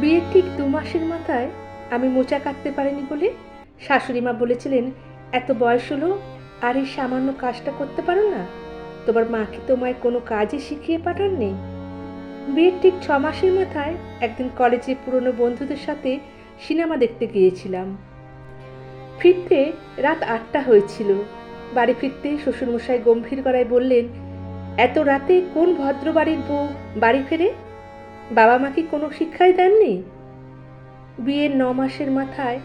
বিয়ের ঠিক দু মাসের মাথায় আমি মোচা কাটতে পারিনি বলে শাশুড়ি মা বলেছিলেন, এত বয়স হলো আর এই সামান্য কাজটা করতে পারো না। তোমার মা কি তোমায় কোনো কাজই শিখিয়ে পাঠাননি। বিয়ের ঠিক ছ মাসের মাথায় একদিন কলেজে পুরনো বন্ধুদের সাথে সিনেমা দেখতে গিয়েছিলাম। ফিরতে রাত আটটা হয়েছিল। বাড়ি ফিরতে শ্বশুরমশাই গম্ভীর গলায় বললেন, এত রাতে কোন ভদ্র বাড়ির বউ বাড়ি ফেরে? বাবা মা কি কোনো শিক্ষাই দেননি? বিয়ের ন মাসের মাথায়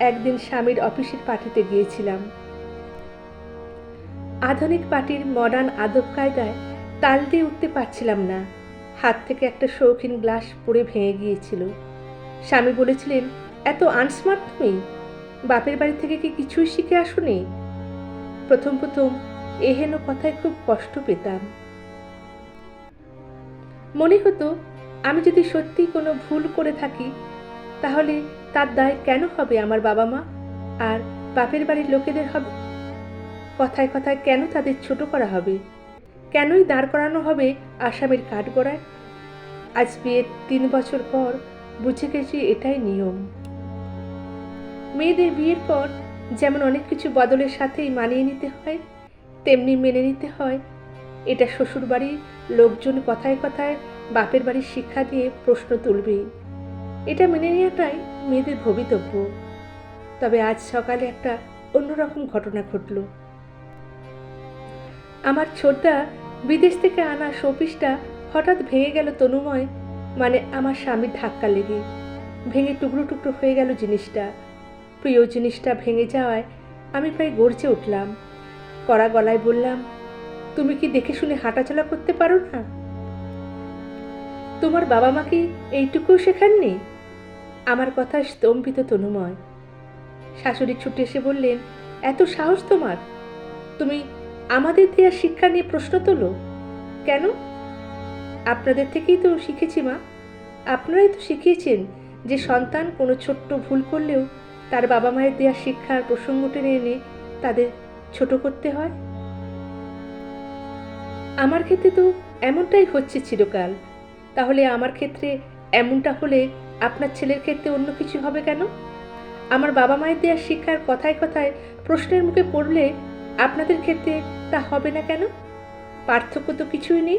একদিন স্বামীর অফিসের পার্টিতে গিয়েছিলাম। আধুনিক পার্টির মডার্ন আদব কায়দায় তাল দিয়ে উঠতে পারছিলাম না। হাত থেকে একটা শৌখিন গ্লাস পড়ে ভেঙে গিয়েছিল। স্বামী বলেছিলেন, এত আনস্মার্ট তুমি? বাপের বাড়ি থেকে কি কিছুই শিখে আসোনি? প্রথম প্রথম এহেন কথায় খুব কষ্ট পেতাম। মনে হতো আমি যদি সত্যি কোনো ভুল করে থাকি, তাহলে তার দায় কেন হবে আমার বাবা মা? আর বাপের বাড়ির লোকেদের হবে? কথায় কথায় কেন তাদের ছোট করা হবে? কেনই দাঁড় করানো হবে আসামের কাঠগড়ায়? আজ বিয়ের তিন বছর পর বুঝে গেছি এটাই নিয়ম। মেয়েদের বিয়ের পর যেমন অনেক কিছু বদলের সাথেই মানিয়ে নিতে হয়, তেমনি মেনে নিতে হয়। এটা শ্বশুরবাড়ির লোকজন কথায় কথায় বাপের বাড়ির শিক্ষা দিয়ে প্রশ্ন তুলবেই এটা মেনে নেওয়াটাই মেয়েদের ভবিতব্য। তবে আজ সকালে একটা অন্যরকম ঘটনা ঘটল। আমার ছোটদা বিদেশ থেকে আনা শোপিসটা হঠাৎ ভেঙে গেল তনুময় মানে আমার স্বামীর ধাক্কা লেগে। ভেঙে টুকরো টুকরো হয়ে গেল জিনিসটা। প্রিয় জিনিসটা ভেঙে যাওয়ায় আমি প্রায় গর্জে উঠলাম। কড়া গলায় বললাম, তুমি কি দেখে শুনে হাঁটাচলা করতে পারো না? তোমার বাবা মাকে কি এইটুকুও শেখাননি? আমার কথা স্তম্ভিত তনুময়। শাশুড়ি ছুটে এসে বললেন, এত সাহস তোমার। তুমি আমাদের দেওয়া শিক্ষা নিয়ে প্রশ্ন তোলো। কেন? আপনাদের থেকেই তো শিখেছি মা। আপনারাই তো শিখিয়েছেন যে সন্তান কোনো ছোট্ট ভুল করলেও তার বাবা মায়ের দেওয়া শিক্ষার প্রসঙ্গ টেনে এনে তাদের ছোট করতে হয়। আমার ক্ষেত্রে তো এমনটাই হচ্ছে চিরকাল। তাহলে আমার ক্ষেত্রে এমনটা হলে আপনার ছেলের ক্ষেত্রে অন্য কিছু হবে কেন? আমার বাবা মায়ের দেওয়া শিক্ষার কথায় কথায় প্রশ্নের মুখে পড়লে আপনাদের ক্ষেত্রে তা হবে না কেন? পার্থক্য তো কিছুই নেই।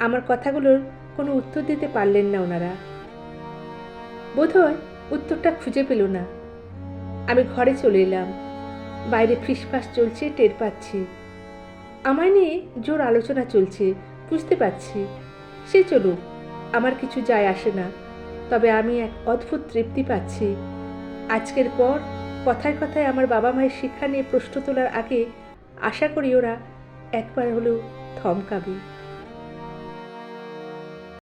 আমার কথাগুলোর কোনো উত্তর দিতে পারলেন না ওনারা। বোধহয় উত্তরটা খুঁজে পেল না। আমি ঘরে চলে এলাম। বাইরে ফিসফাস চলছে, টের পাচ্ছি। আমায় নিয়ে জোর আলোচনা চলছে, বুঝতে পারছি। সে চলুক, আমার কিছু যায় আসে না, তবে আমি এক অদ্ভুত তৃপ্তি পাচ্ছি। আজকের পর কথায় কথায় আমার বাবা মায়ের শিক্ষা নিয়ে প্রশ্ন তোলার আগে আশা করি ওরা একবার হলেও থমকাবে।